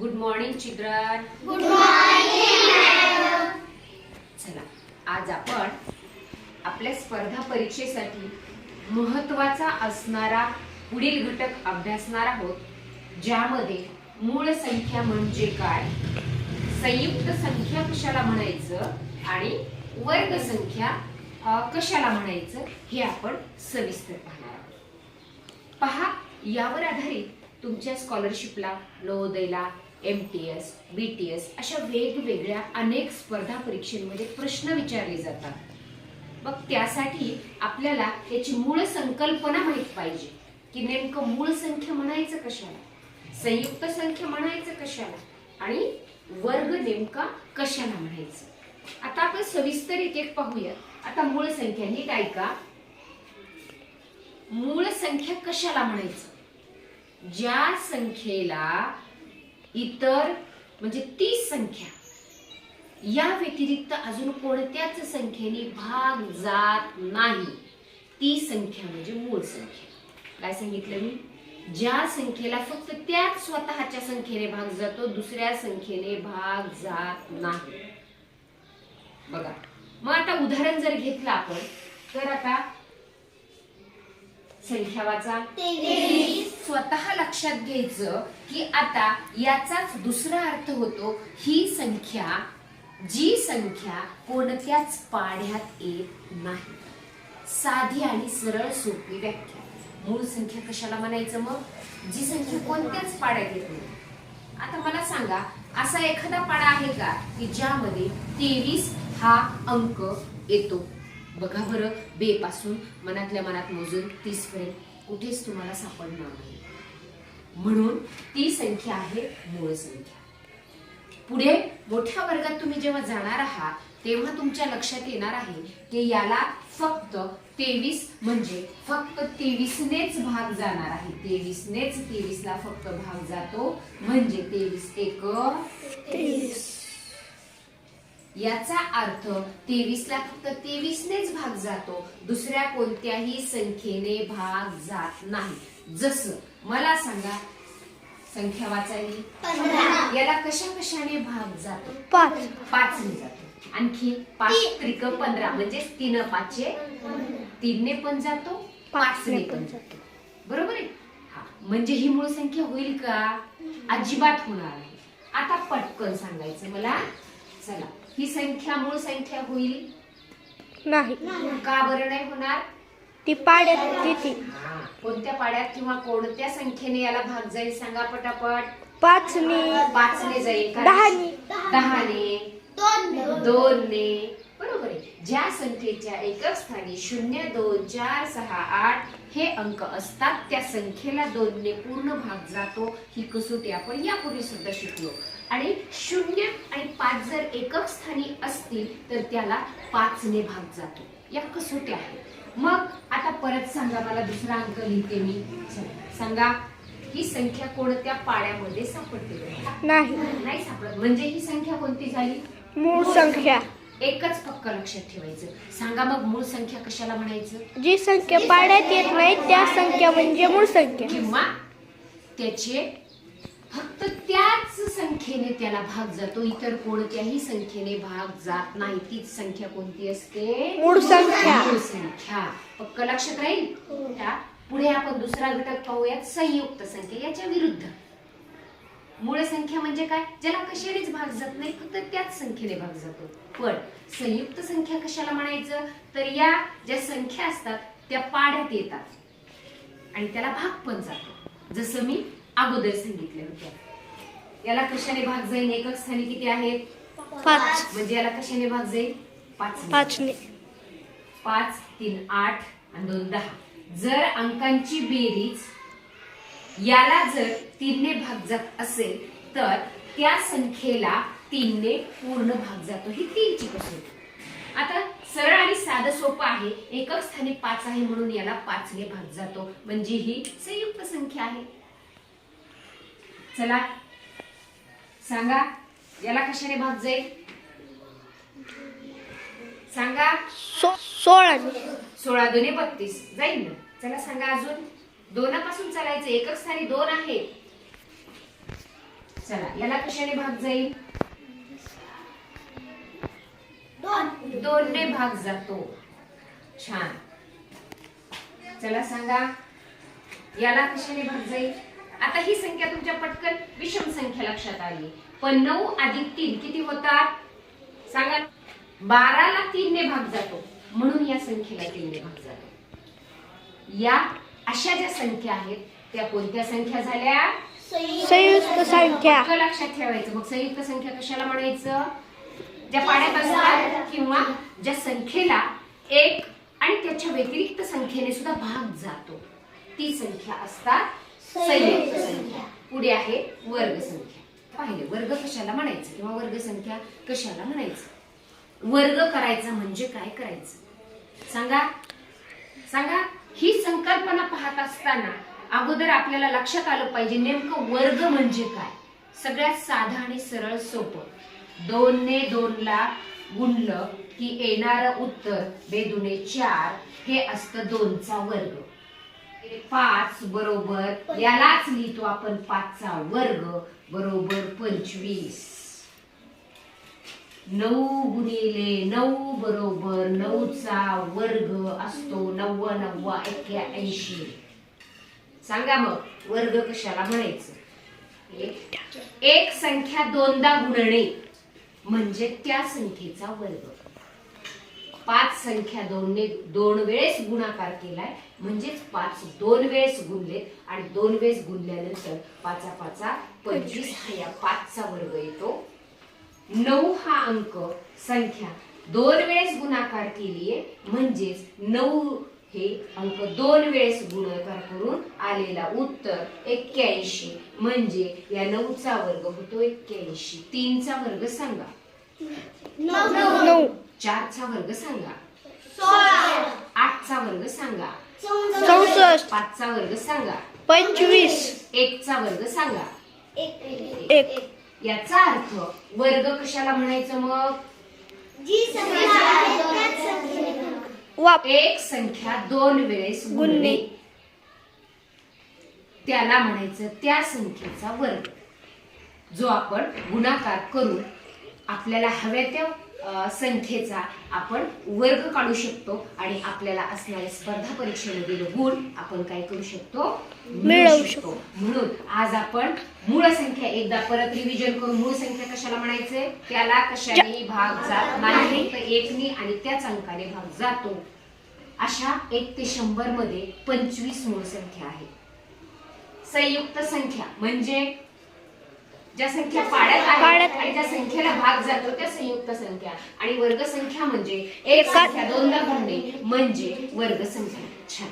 Good morning children चला आज आपण आपल्या स्पर्धा परीक्षेसाठी महत्त्वाचा असणारा पुढील घटक अभ्यासणार आहोत ज्यामध्ये मूळ संख्या म्हणजे काय? संयुक्त संख्या कशाला म्हणायचं आणि वर्ग संख्या कशाला म्हणायचं हे आपण सविस्तर पाहणार आहोत. पहा यावर आधारित तुमच्या स्कॉलरशिपला नवोदयला M T S B T S अशा वेगवेगळ्या अनेक स्पर्धा परीक्षेमध्ये प्रश्न विचारले जातात. मग त्यासाठी आपल्याला याची मूळ संकल्पना माहीत पाहिजे की नेमकं मूळ संख्या म्हणायचं कशाला? संयुक्त संख्या म्हणायचं कशाला? आणि वर्ग नेमका कशाला म्हणायचं? आता आपण सविस्तर एक एक पाहूया. आता मूळ संख्या नीट ऐका. मूळ संख्या कशाला म्हणायचं? ज्या संख्येला इतर म्हणजे तीस संख्या या व्यतिरिक्त अजून कोणत्याच संख्येने भाग जात नाही. ती संख्या म्हणजे मूळ संख्या. काय सांगितलं मी? ज्या संख्येला फक्त त्याच स्वतःच्या संख्येने भाग जातो दुसऱ्या संख्येने भाग जात नाही. बघा. मग आता उदाहरण जर घेतलं आपण तर आता संख्या वाचा. स्वतः लक्षात घ्यायचं की आता याचाच दुसरा अर्थ होतो ही संख्या जी संख्या कोणत्याच पाढ्यात येत नाही. साधी आणि सरळ सोपी व्याख्या. मूळ संख्या कशाला म्हणायचं मग? जी संख्या कोणत्याच पाड्यात येत नाही. आता मला सांगा असा एखादा पाडा आहे का की ज्यामध्ये तेवीस हा अंक येतो? बघा बरं बेपासून मनातल्या मनात मोजून तीसपर्यंत कुठेच तुम्हाला सापडणार नाही. म्हणून ती संख्या आहे मूळ संख्या. पुढे मोठ्या वर्गात तुम्ही जेव्हा जाणार आहात तेव्हा तुमच्या लक्षात येणार आहे की याला फक्त तेवीस म्हणजे फक्त तेवीसनेच भाग जाणार आहे. तेवीसनेच तेवीसला फक्त भाग जातो. म्हणजे तेवीस एक याचा अर्थ तेवीसला फक्त तेवीसनेच भाग जातो दुसऱ्या कोणत्याही संख्येने भाग जात नाही. जसं मला सांगा संख्या वाचायली? याला कशा कशाने भाग जातो? पाच. पाचने जातो. आणखी पाच त्रिक पंधरा म्हणजे तीन पाचशे तीनने पण जातो पाचने पण जातो. बरोबर आहे? हा. म्हणजे ही मूळ संख्या होईल का? अजिबात होणार आहे आता पटकन सांगायचं मला. चला. ही संख्या मूळ संख्या होईल? नाही. का बरं नाही होणार? ती पाड्यात किती? कोणत्या पाड्यात किंवा कोणत्या संख्येने याला भाग जाईल सांगा पटापट. पाचनी. पाचने जाईल का? दहाने. दहाने. दोनने. बरोबर आहे. ज्या संख्येच्या एकक स्थानी शून्य दोन चार सहा आठ हे अंक असतात त्या संख्येला दोनने पूर्ण भाग जातो. ही कसोटी आपण यापूर्वी सुद्धा शिकलो. आणि शून्य आणि पाच जर एकक स्थानी असतील तर त्याला पाचने भाग जातो. या कसोट्या आहेत. मग आता परत सांगा मला दुसरा अंक लिहिते मी. सांगा. ही संख्या कोणत्या पाड्यामध्ये सापडते? नाही. नाही सापडत. म्हणजे ही संख्या कोणती झाली? मूळ संख्या. एकच पक्क लक्षात ठेवायचं. सांगा मग मूळ संख्या कशाला म्हणायचं? जी संख्या पाड्यात येत नाही त्या संख्या म्हणजे मूळ संख्या. किंवा त्याचे फक्त त्याच संख्येने त्याला भाग जातो. इतर कोणत्याही संख्येने भाग जात नाही. तीच संख्या कोणती असते? मूळ संख्या. मूळ संख्या. पक्क लक्षात राहील? त्या पुढे आपण दुसरा घटक पाहूयात. संयुक्त संख्या याच्या विरुद्ध. मूळ संख्या म्हणजे काय? ज्याला कशानेच भाग जात नाही फक्त त्याच संख्येने भाग जातो. पण संयुक्त संख्या कशाला म्हणायचं? तर या ज्या संख्या असतात त्या पाड्यात येतात. आणि त्याला भाग पण जातो. जसं मी अगोदर सांगितलं होतं. याला कशाने भाग जाईल एकक स्थानी किती आहेत पाच. म्हणजे याला कशाने भाग जाईल पाच पाचने. पाच तीन आठ आणि दोन दहा. जर अंकांची बेरीज याला जर तीनने भाग जात असेल तर त्या संख्येला तीनने पूर्ण भाग जातो. ही तीनची कसोटी. आता सरळ आणि साधं सोपं आहे. एकक स्थानी पाच आहे म्हणून याला पाचने भाग जातो. म्हणजे ही संयुक्त संख्या आहे. चला. सांगा याला कशाने भाग जाईल? सांगा. सो सोळाने सोळा दोन्ही बत्तीस. जाईल ना? चला सांगा अजून. दोनापासून चालायचं. एकच स्थानी दोन आहे. चला याला कशाने भाग जाईल? दोनने भाग जातो. छान. चला सांगा. याला कशाने भाग जाईल? आता ही संख्या तुमच्या पटकन विषम संख्या लक्षात आली. पण नऊ अधिक तीन किती होतात? सांगा. बाराला तीनने भाग जातो. म्हणून या संख्येला तीनने भाग जातो. या अशा ज्या संख्या आहेत त्या कोणत्या संख्या झाल्या? संयुक्त संख्या. लक्षात ठेवायचं. मग संयुक्त संख्या कशाला म्हणायचं? ज्या पाड्यात असतात किंवा ज्या संख्येला एक आणि त्याच्या व्यतिरिक्त संख्येने सुद्धा भाग जातो. ती संख्या असतात संयुक्त संख्या. पुढे आहे वर्ग संख्या पाहिले वर्ग कशाला म्हणायचं किंवा वर्ग संख्या कशाला म्हणायचं? वर्ग करायचा म्हणजे काय करायचं? सांगा. सांगा. ही संकल्पना पाहत असताना अगोदर आपल्याला लक्षात आलं पाहिजे नेमकं वर्ग म्हणजे काय? सगळ्यात साधं आणि सरळ सोपं. दोनने दोनला गुणलं की येणारं उत्तर बेदुने चार हे असतं दोनचा वर्ग. पाच बरोबर यालाच लिहितो आपण पाचचा वर्ग बरोबर पंचवीस. नऊ गुणिले नऊ बरोबर नऊचा वर्ग असतो नव्व नव्वा एक्क्याऐंशी. सांगा मग वर्ग कशाला म्हणायचं? एक- एक संख्या दोनदा गुणणे म्हणजे त्या संख्येचा वर्ग. पाच संख्या दोनने दोन वेळेस गुणाकार केलाय. म्हणजेच पाच दोन वेळेस गुणले आणि दोन वेळेस गुणल्यानंतर पाचा पाचा पंचवीस हा या पाचचा वर्ग येतो. नऊ हा अंक संख्या दोन वेळेस गुणाकार केलीये. म्हणजेच नऊ हे अंक दोन वेळेस गुणाकार करून आलेला उत्तर एक्क्याऐंशी. म्हणजे या नऊचा वर्ग होतो एक्क्याऐंशी. तीनचा वर्ग सांगा. नऊ. चारचा वर्ग सांगा. आठचा वर्ग सांगा. चौसष्ट. पाचचा वर्ग सांगा. पंचवीस. एकचा वर्ग सांगा. एक. याचा अर्थ वर्ग कशाला म्हणायचं मग? वाप. एक संख्या दोन वेळेस गुणणे. त्याला म्हणायचं त्या संख्येचा वर्ग. जो आपण गुणाकार करून आपल्याला हव्या त्या संख्येचा आपण वर्ग काढू शकतो आणि आपल्याला असणाऱ्या स्पर्धा परीक्षेमधील गुण आपण काय करू शकतो? मिळवू शकतो. म्हणून आज आपण मूळ संख्या एकदा परत रिव्हिजन करून मूळ संख्या कशाला म्हणायचे? त्याला कशाने भाग जात नाही? तर एकनी आणि त्याच अंकाने भाग जातो. अशा एक ते शंभरमध्ये पंचवीस मूळ संख्या आहेत संयुक्त संख्या म्हणजे ज्या संख्या पाड्यात आहेत आणि ज्या संख्येला भाग जातो त्या संयुक्त संख्या. आणि वर्ग संख्या म्हणजे एक संख्या दोनदा गुणणे म्हणजे वर्ग संख्या छान.